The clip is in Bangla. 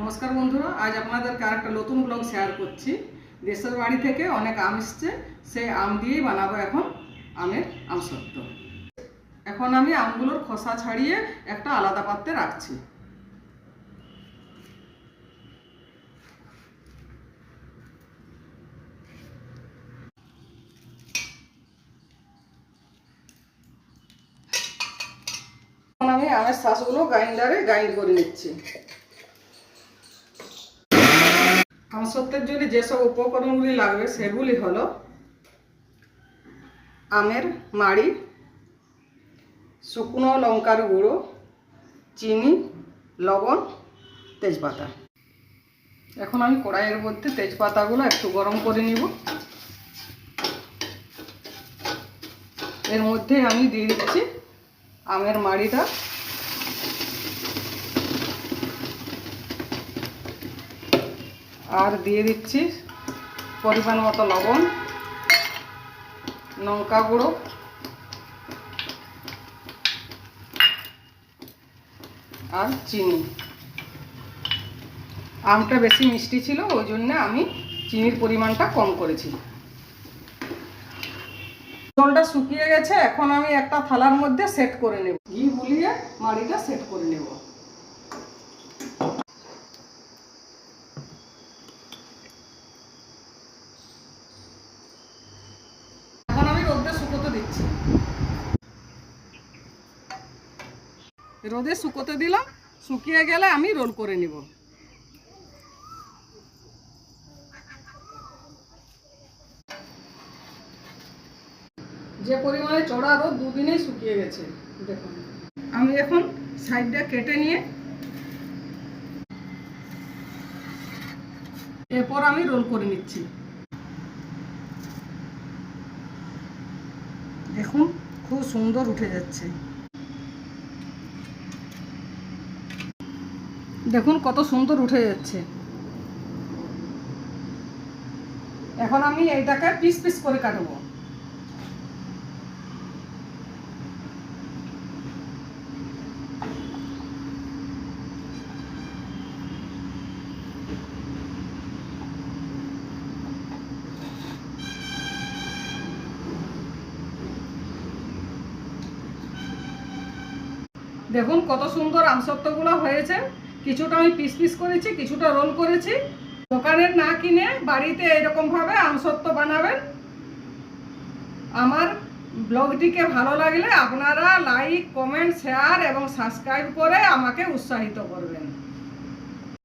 নমস্কার বন্ধুরা, আজ আপনাদেরকে আরেকটা নতুন ব্লগ শেয়ার করছি। দেশের বাড়ি থেকে অনেক আম এসছে, সেই আম দিয়েই বানাবো এখন আমের আমসত্ব। এখন আমি আমগুলোর খোসা ছাড়িয়ে একটা আলাদা পাত্রে রাখছি। আমি আমের শ্বাসগুলো গ্রাইন্ডারে গ্রাইন্ড করে নিচ্ছি। আমসত্বের জন্য যেসব উপকরণগুলি লাগবে সেগুলি হলো আমের মাড়ি, শুকনো লঙ্কার গুঁড়ো, চিনি, লবণ, তেজপাতা। এখন আমি কড়াইয়ের মধ্যে তেজপাতাগুলো একটু গরম করে নিব। এর মধ্যে আমি দিয়ে দিচ্ছি আমের মাড়িটা। আর দিয়ে দিচ্ছি পরিমাণ মতো লবণ, লঙ্কা গুঁড়ো। আর চিনি। আমটা বেশি মিষ্টি ছিল, ওই জন্য আমি চিনির পরিমাণটা কম করেছি। জলটা শুকিয়ে গেছে, এখন আমি একটা থালার মধ্যে সেট করে নেব। ঘি বুলিয়ে মাড়িটা সেট করে নেব এখন আমি রোদে শুকোতে দিচ্ছি রোদে শুকোতে দিলাম, শুকিয়ে গেলে আমি রোল করে নিব। যে পরিমাণে চড়া রোদ দুদিনেই শুকিয়ে গেছে, দেখুন। আমি এখন সাইডটা কেটে নিয়ে এরপর আমি রোল করে নিচ্ছি। দেখুন, খুব সুন্দর উঠে যাচ্ছে। দেখুন, কত সুন্দর উঠে যাচ্ছে। এখন আমি এইটাকে পিস পিস করে কাটবো। দেখুন কত সুন্দর আমসত্বগুলো হয়েছে। কিছুটা আমি পিস পিস করেছি, কিছুটা রোল করেছি। দোকানের না কিনে বাড়িতে এরকমভাবে আমসত্ব বানাবেন। আমার ব্লগটিকে ভালো লাগলে আপনারা লাইক, কমেন্ট শেয়ার এবং সাবস্ক্রাইব করে আমাকে উৎসাহিত করবেন।